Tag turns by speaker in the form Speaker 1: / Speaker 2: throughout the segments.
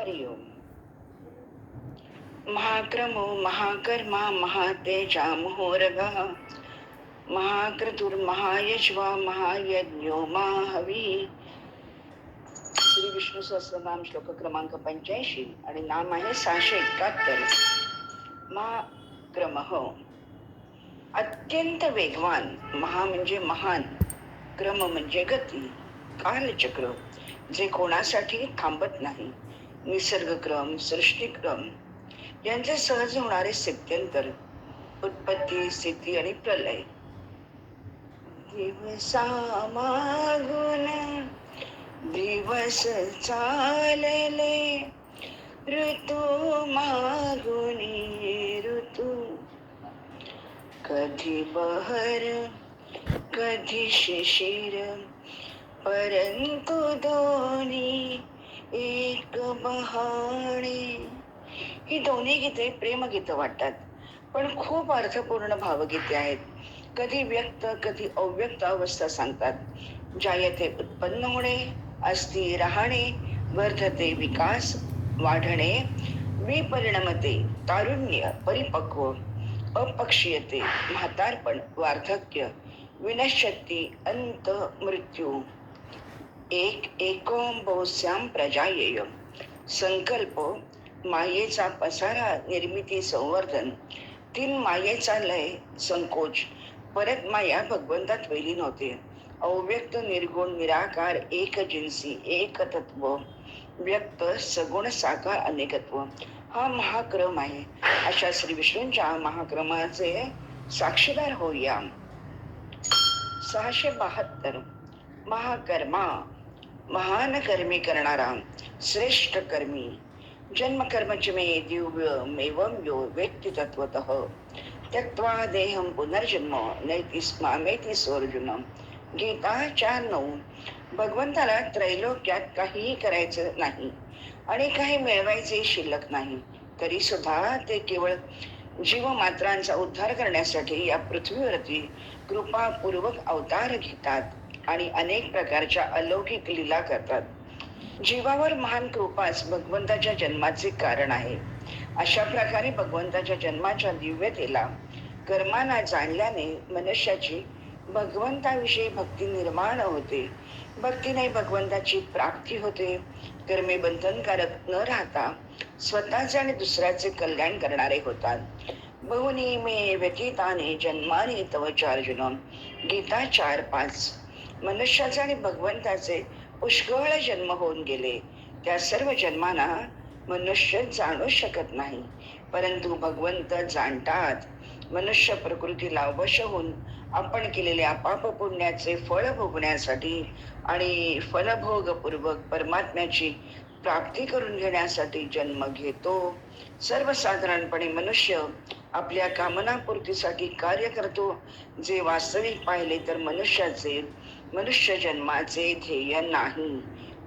Speaker 1: हरि ओम महाक्रमो महाकर्मा महातेजा मोहरगः महाक्रतुर्महायश्वा महायज्ञो महावी श्री विष्णू सहस्रनाम श्लोक क्रमांक पंच्याऐंशी आणि नाम आहे सहाशे एकाहत्तर. महाक्रम। अत्यंत वेगवान महा म्हणजे महान क्रम म्हणजे गती कालचक्र जे कोणासाठी थांबत नाही. निसर्गक्रम सृष्टीक्रम यांचे सहज होणारे स्थित्यंतर उत्पत्ती स्थिती आणि प्रलय. दिवसा मागून दिवस चालले ऋतू मागुनी ऋतू. कधी बहर कधी शिशिर परंतु दोन्ही एक बहाणे. ही दोन्ही गीते प्रेमगीतं वाटतात पण खूप अर्थपूर्ण भावगीते आहेत. कधी व्यक्त कधी अव्यक्त अवस्था सांगतात. ज्या येथे उत्पन्न होणे अस्थि राहणे वर्धते विकास वाढणे विपरिणमते तारुण्य परिपक्व अपक्षीयते म्हातारपण वार्धक्य विनश्यती अंत मृत्यू. एक एकोम बहुश्याम प्रजायेय संकल्प मायेचा पसारा निर्मिती संवर्धन. तीन मायेचा लय संकोच. परत माया भगवंतात विलीन होते अव्यक्त निर्गुण निराकार एक जिन्सी एक तत्व. व्यक्त सगुण साकार अनेकत्व. हा महाक्रम आहे. अशा श्री विष्णूंच्या महाक्रमाचे साक्षीदार होऊया. सहाशे बहात्तर. महाकर्मा. महान कर्मी करणारा श्रेष्ठ कर्मी जन्म कर्मच मे दिव्य एवं यो व्यक्ती तत्वत त्यक्त्वा देहम पुनर्जन्म नैति स्मामेती सोर्जुन गीता चार नऊ भगवंताला त्रैलोक्यात काहीही करायचं नाही. आणि काही मिळवायचे शिल्लक नाही. तरी सुद्धा ते केवळ जीवमात्रांचा उद्धार करण्यासाठी या पृथ्वीवरती कृपापूर्वक अवतार घेतात. आणि अनेक प्रकारच्या अलौकिक लीला करतात. जीवावर महान कृपाच भगवंताच्या जन्माचे कारण आहे. अशा प्रकारे भगवंताच्या जन्माच्या दिव्यतेला कर्माना जाणल्याने मनुष्याची भगवंताविषयी भक्ती निर्माण होते. भक्तीने भगवंताची प्राप्ती होते. कर्मे बंधनकारक न राहता स्वतःचे आणि दुसऱ्याचे कल्याण करणारे होतात. बहुनी मे व्यतीताने जन्माने तव अर्जुन गीता चार पाच. मनुष्याचे आणि भगवंताचे पुष्कळ जन्म होऊन गेले. त्या सर्व जन्मांना मनुष्य जाणू शकत नाही. परंतु भगवंत जाणतात. मनुष्य प्रकृतीला वश होऊन आपण केलेल्या पाप पुण्याचे फळ भोगण्यासाठी आणि फलभोगपूर्वक परमात्म्याची प्राप्ती करून घेण्यासाठी जन्म घेतो. सर्वसाधारणपणे मनुष्य आपल्या कामनापूर्तीसाठी कार्य करतो. जे वास्तविक पाहिले तर मनुष्याचे मनुष्य जन्माचे ध्येय नाही.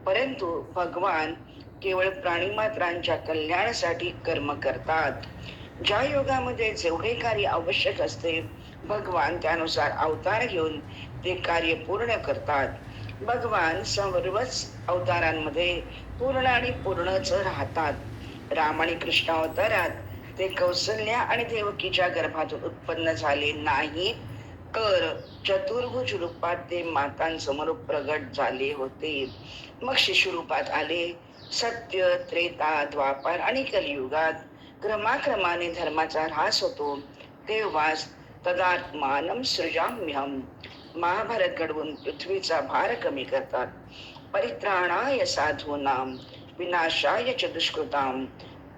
Speaker 1: परंतु भगवान केवळ प्राणीमात्रांच्या कल्याणासाठी कर्म करतात. ज्या योगामध्ये जेवढे कार्य आवश्यक असते भगवान त्यानुसार अवतार घेऊन ते कार्य पूर्ण करतात. भगवान सर्वच अवतारांमध्ये पूर्ण आणि पूर्णच राहतात. राम आणि कृष्ण अवतारात ते कौशल्या आणि देवकीच्या गर्भातून उत्पन्न झाले नाहीत. कर. चतुर्भुज रूपात ते मातांसमोर प्रगट झाले होते. मग शिशुरूपात आले. सत्य त्रेता द्वापार आणि कलियुगात क्रमाक्रमाने धर्माचा ऱ्हास होतो. तेव्हाच तदात्मानम सृजाम्यहम महाभारत घडवून पृथ्वीचा भार कमी करतात. परित्राणाय साधूनाम विनाशाय च दुष्कृताम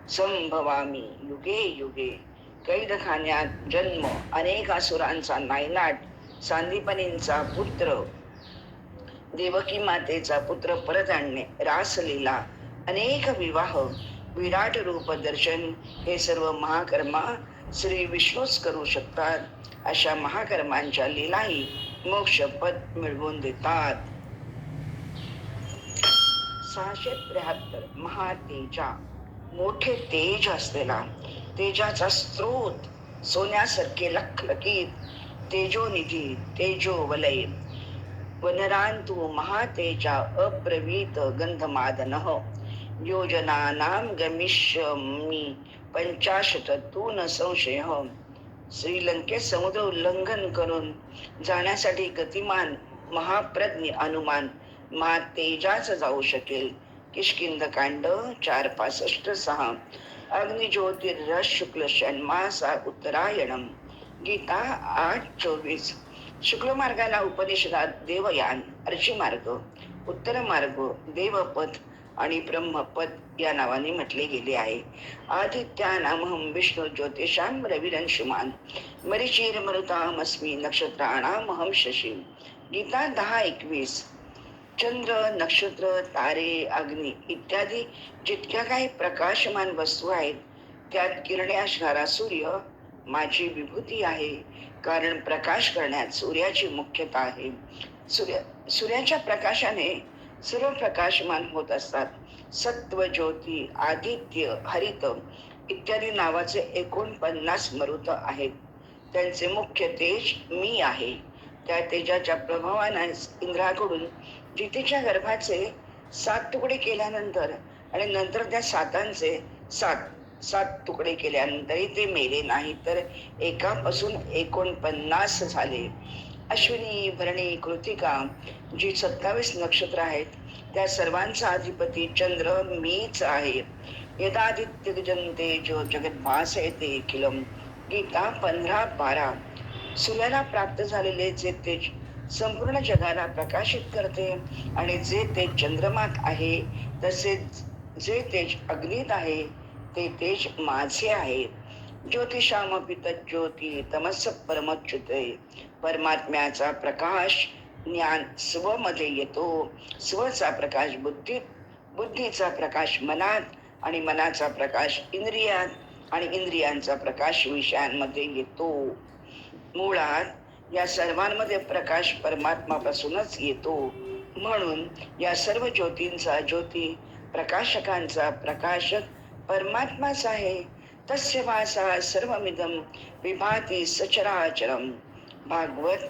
Speaker 1: संभवामी युगे युगे. कैदखान्यात जन्म. अनेक असुरांचा नायनाट सांदीपनींचा पुत्र देवकी मातेचा पुत्र परत आणणे रासलीला अनेक विवाह विराट रूप दर्शन हे सर्व महाकर्मा श्री विष्णूच करू शकतात. अशा महाकर्मांच्या लीलाही मोक्षपद मिळवून देतात. सहाशे त्र्याहत्तर महातेजा. मोठे तेज असलेला तेजाचा स्रोत सोन्यासारखे लखलखीत तेजोनिधी तेजो वलय. वनरांतु महातेजा अप्रवीत गंधमादन. योजनानां गमिष्यमि पंचाशत तू संशय. श्रीलंकेत समुद्र उल्लंघन करून जाण्यासाठी गतिमान महाप्रज्ञ अनुमान. महातेजाच जाऊ शकेल. किशकिंद कांड चार पासष्ट सहा. अग्निज्योतिरस शुक्ल षण्मासा उत्तरायणम गीता आठ चोवीस. शुक्ल मार्गाला उपनिषदात देवयान अर्ची मार्ग उत्तर मार्ग देवपथ आणि ब्रह्मपद या नावाने म्हटले गेले आहे. आदित्यानामहं विष्णू ज्योतिषाम रविरंशुमान मरिचीर मरुतामस्मी नक्षत्राणामहं शशी. गीता दहा एकवीस. चंद्र नक्षत्र तारे अग्नी इत्यादी जितक्या काही प्रकाशमान वस्तू आहेत त्यात किरणे असणारा सूर्य माझी विभूती आहे. कारण प्रकाश करण्यात सूर्याची मुख्यता आहे. सूर्य सूर्याच्या प्रकाशाने सर्व प्रकाशमान होत असतात. सत्व ज्योती आदित्य हरित इत्यादी नावाचे एकोणपन्नास मरुत आहेत. त्यांचे मुख्य तेज मी आहे. त्या तेजाच्या प्रभावाने इंद्राकडून जितीच्या गर्भाचे सात तुकडे केल्यानंतर आणि नंतर त्या सातांचे सात सात तुकडे केल्यानंतरही ते मेले नाही तर एकापासून एकोणपन्नास झाले. अश्विनी भरणी कृतिका जी सत्तावीस नक्षत्र आहेत त्या सर्वांचा अधिपती चंद्र मीच आहे. यदादित्य जनते जो जगत भास येते किलम. गीता पंधरा बारा. सूर्याला प्राप्त झालेले जे तेज संपूर्ण जगाला प्रकाशित करते. आणि जे तेज चंद्रमात आहे तसेच जे तेज अग्नीत आहे ते तेज माझे आहे. ज्योतिषाम ज्योती तमस परमच्युते. परमात्म्याचा प्रकाश ज्ञान स्वमध्ये येतो. स्वचा प्रकाश बुद्धीत बुद्धीचा प्रकाश मनात आणि मनाचा प्रकाश इंद्रियात आणि इंद्रियांचा प्रकाश विषयांमध्ये येतो. मुळात या सर्वांमध्ये प्रकाश परमात्मापासूनच येतो. म्हणून या सर्व ज्योतींचा ज्योती प्रकाशकांचा प्रकाशक परमात्माच आहे. तस्य वासा सर्वमिदम विभाती सचराचरम भागवत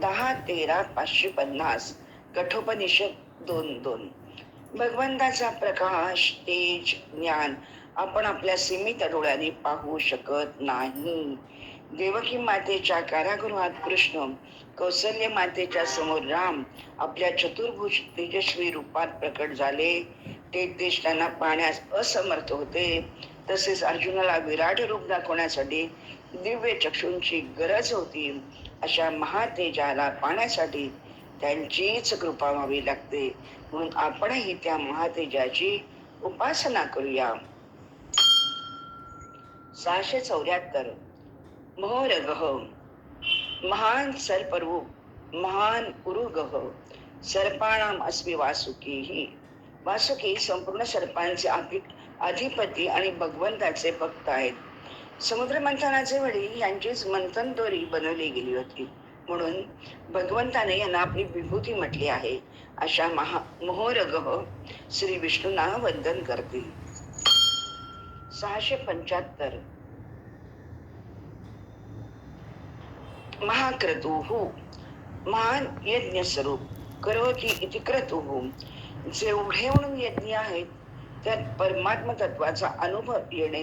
Speaker 1: दहा तेरा पाचशे पन्नास. कठोपनिषद दोन दोन. भगवंताचा प्रकाश तेज ज्ञान आपण आपल्या सीमित डोळ्याने पाहू शकत नाही. देवकी मातेच्या कारागृहात कृष्ण कौसल्य मातेच्या समोर राम आपल्या चतुर्भुज तेजस्वी रूपात प्रकट झाले. ते देश त्यांना पाहण्यास असमर्थ होते. तसेच अर्जुनाला विराट रूप दाखवण्यासाठी दिव्य चक्षूंची गरज होती. अशा महातेजाला पाहण्यासाठी त्यांचीच कृपा व्हावी लागते. म्हणून आपणही त्या महातेजाची उपासना करूया. सहाशे चौऱ्याहत्तर मोहरगह महान सर्परूप महान उरुगह सर्पाणाम अस्मी वासुकी ही वासुकी संपूर्ण सर्पांचे आधी अधिपती आणि भगवंताचे भक्त आहेत. समुद्र मंथनाचे वडील यांचीच मंथन दोरी बनवली गेली होती. म्हणून भगवंताने यांना आपली विभूती म्हटली आहे. अशा महा मोहरगह श्री विष्णूंना वंदन करतील. सहाशे पंच्याहत्तर महाक्रतुः महान यज्ञ स्वरूप करवती इति क्रतुः. जेवढे म्हणून यज्ञ आहेत त्यात परमात्म तत्वाचा अनुभव येणे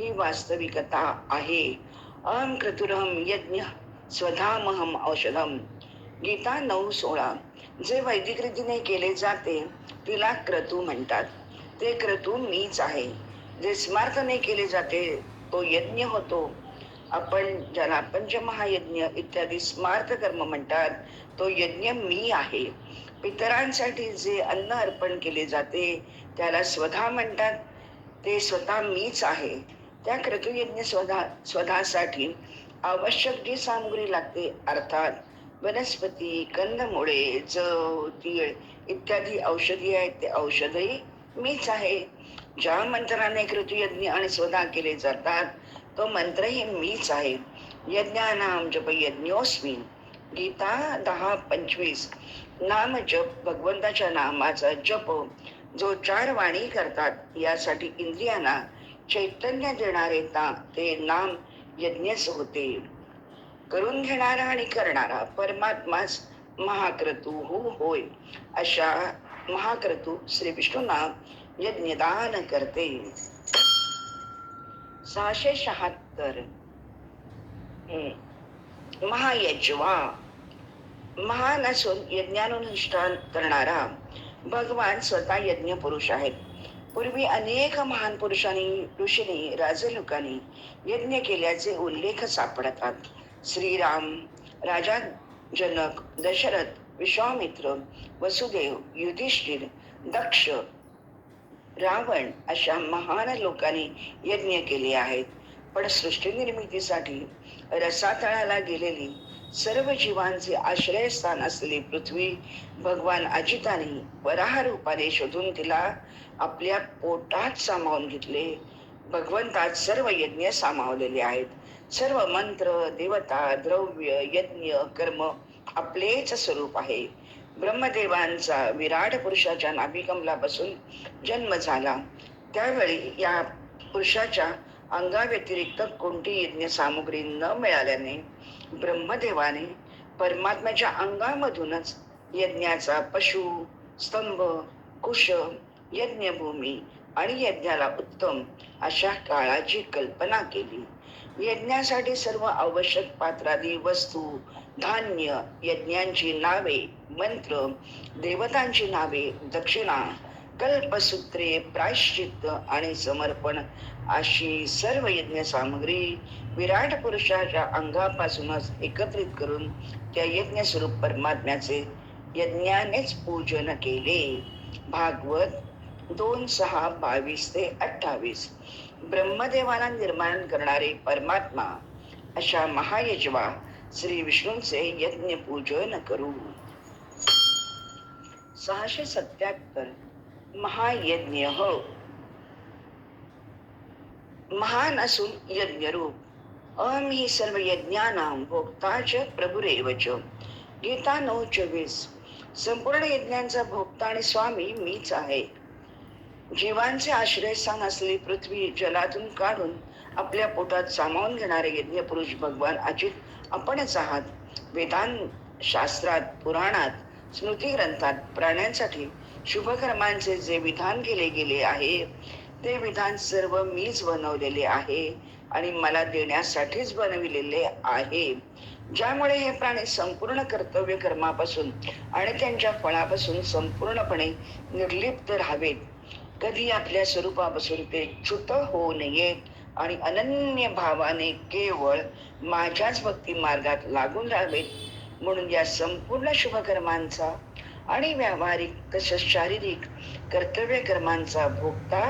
Speaker 1: ही वास्तविकता आहे. अहम क्रतुरहम यज्ञ स्वधामहम औषधम गीता नऊ सोळा. जे वैदिक रीतीने केले जाते तिला क्रतू म्हणतात. ते क्रतू मीच आहे. जे स्मार्थने केले जाते तो यज्ञ होतो. आपण ज्याला पंचमहायज्ञ इत्यादी स्मार्थ कर्म म्हणतात तो यज्ञ मी आहे. पितरांसाठी जे अन्न अर्पण केले जाते त्याला स्वधा म्हणतात. ते स्वतः मीच आहे. त्या क्रतुयज्ञ स्वधा स्वधासाठी आवश्यक जी सामग्री लागते अर्थात वनस्पती कंदमुळे जव तीळ इत्यादी औषधी आहेत ते औषधही मीच आहे. ज्या मंत्राने कृतयज्ञ आणि स्वधा केले जातात तो मंत्रही मीच आहे. यज्ञानाम जप यज्ञोस्मी गीता दहा पंचवीस. नाम जप भगवंताच्या नामाचा जप जो चार वाणी करतात यासाठी इंद्रियांना चैतन्य देणारे ता ते नाम यज्ञच होते. करून घेणारा आणि करणारा परमात्माच महाक्रतू होय अशा महाक्रतू श्री विष्णूंना यज्ञदान करते. सहाशे शहात्तर. महायज्वा. महान असून यज्ञानुष्ठान करणारा भगवान स्वतः यज्ञ पुरुष आहेत. पूर्वी अनेक महान पुरुषांनी ऋषींनी राजलोकांनी यज्ञ केल्याचे उल्लेख सापडतात. श्रीराम राजा जनक दशरथ विश्वामित्र वसुदेव युधिष्ठिर दक्ष रावण अशा महान लोकांनी यज्ञ केले आहेत. पण सृष्टी निर्मितीसाठी रसातळाला गेलेली सर्व जीवांचे आश्रयस्थान असलेली पृथ्वी भगवान अजिताने वराह रूपाने शोधून तिला आपल्या पोटात सामावून घेतले. भगवंतात सर्व यज्ञ सामावलेले आहेत. सर्व मंत्र देवता द्रव्य यज्ञ कर्म आपलेच स्वरूप आहे. ब्रह्मदेवांचा विराट पुरुषाच्या नाभिकमलापासून जन्म झाला. त्यावेळी या पुरुषाच्या अंगाव्यतिरिक्त कोणती यज्ञ सामुग्री न मिळाल्याने ब्रह्मदेवाने परमात्म्याच्या अंगामधूनच यज्ञाचा पशु स्तंभ कुश यज्ञभूमी आणि यज्ञाला उत्तम अशा काळाची कल्पना केली. यज्ञासाठी सर्व आवश्यक पात्रादी वस्तू धान्य यज्ञांची नावे मंत्र देवतांची नावे दक्षिणा कल्पसूत्रे प्रायश्चित्त आणि समर्पण अशी सर्व यज्ञ सामग्री विराट पुरुषाच्या अंगापासूनच एकत्रित करून त्या यज्ञ स्वरूप परमात्म्याचे यज्ञानेच पूजन केले. भागवत दोन सहा बावीस ते अठ्ठावीस. ब्रह्मदेवाला निर्माण करणारे परमात्मा अशा महायजवा श्री विष्णूंचे यज्ञ पूजन करू। सहाशे सत्याहत्तर महायज्ञ हो। महान असून यज्ञरूप अहम ही सर्व यज्ञाना भोक्ता च प्रभुरेव च। गीता नऊ चोवीस। संपूर्ण यज्ञांचा भोक्ता आणि स्वामी मीच आहे। जीवांचे आश्रयस्थान असलेली पृथ्वी जलातून काढून आपल्या पोटात सामावून घेणारे यज्ञ पुरुष भगवान अजित आपणच आहात. वेदांत शास्त्रात पुराणात स्मृती ग्रंथात प्राण्यांसाठी शुभकर्मांचे जे विधान केले गेले आहे ते विधान सर्व मीच बनवलेले आहे आणि मला देण्यासाठीच बनविलेले आहे. ज्यामुळे हे प्राणी संपूर्ण कर्तव्य कर्मापासून आणि त्यांच्या फळापासून संपूर्णपणे निर्लिप्त राहावेत. कधी आपल्या स्वरूपापासून ते च्युत होऊ नयेत. आणि अनन्य भावाने केवळ माझ्याच भक्ती मार्गात लागून राहावेत म्हणून या संपूर्ण शुभकर्मांचा आणि व्यावहारिक तसेच शारीरिक कर्तव्य कर्मांचा भोगता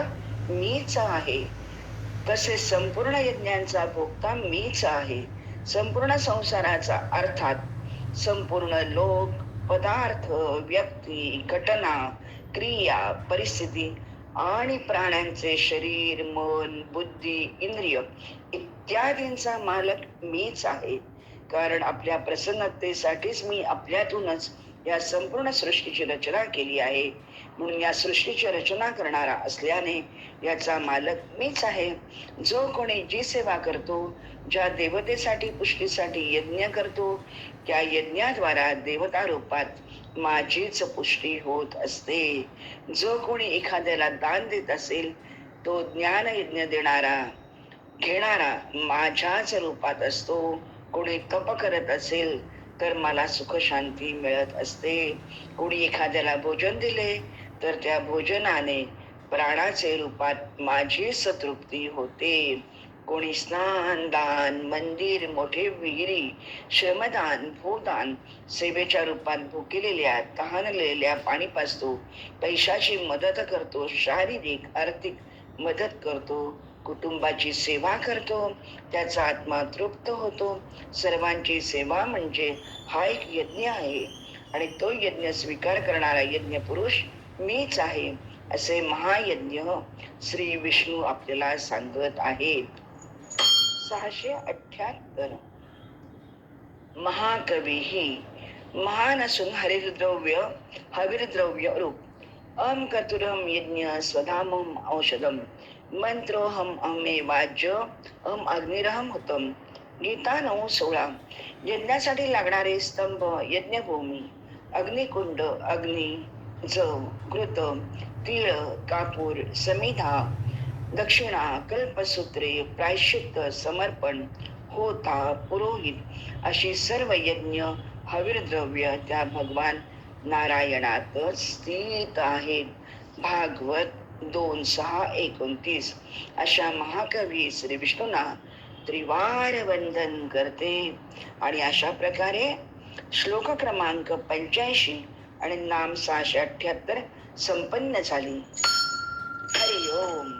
Speaker 1: मीच आहे. तसे संपूर्ण यज्ञांचा भोगता मीच आहे. संपूर्ण संसाराचा अर्थात संपूर्ण लोक पदार्थ व्यक्ती घटना क्रिया परिस्थिती आणि प्राण्यांचे शरीर मन बुद्धी इंद्रिय इत्यादींचा मालक मीच आहे. कारण आपल्या प्रसन्नतेसाठीच मी आपल्यातूनच या संपूर्ण सृष्टीची रचना केली आहे. म्हणून या सृष्टीची रचना करणारा असल्याने याचा मालक मीच आहे. जो कोणी जी सेवा करतो ज्या देवतेसाठी पुष्टीसाठी यज्ञ करतो त्या यज्ञाद्वारा देवता रूपात माझीच पुष्टी होत असते. जो कोणी एखाद्याला दान देत असेल तो ज्ञान यज्ञ देणारा घेणारा माझ्याच रूपात असतो. कोणी तप करत असेल तर मला सुख शांती मिळत असते. कोणी एखाद्याला भोजन दिले तर त्या भोजनाने प्राणाचे रूपात माझी सतृप्ती होते. कोणी स्नान दान मंदिर मोठे विहिरी श्रमदान भूदान सेवेच्या रूपात भुकेलेल्या तहानलेल्या पाणी पाचतो पैशाची मदत करतो शारीरिक आर्थिक मदत करतो. कुटुंबाची सेवा करतो त्याचा आत्मा तृप्त होतो. सर्वांची सेवा म्हणजे हा एक यज्ञ आहे आणि तो यज्ञ स्वीकार करणारा यज्ञ पुरुष मीच आहे असे महायज्ञ श्री विष्णू आपल्याला सांगत आहेत. सहाशे अठ्ठ्याहत्तर. महाकवी ही महान असून हरिद्रव्य हविर्द्रव्य रूप. अम कतुरम यज्ञ स्वधामम औषधम मंत्रोहम अमे वाज्य अम अग्निरहम होतम. गीता नऊ सोळा. यज्ञासाठी लागणारे स्तंभ यज्ञभूमी अग्निकुंड अग्नि जव घृत तीळ कापूर समिधा दक्षिणा कल्पसूत्रे प्रायश्चित्त समर्पण होता पुरोहित अशी सर्व यज्ञ हवीरद्रव्य त्या भगवान नारायणातच स्थित आहेत. भागवत दोन सहा एकोणतीस. अशा महाकवी श्री विष्णूंना त्रिवार वंदन करते. आणि अशा प्रकारे श्लोक क्रमांक पंच्याऐंशी आणि नाम सहाशे अठ्याहत्तर संपन्न झाली. हरि ओम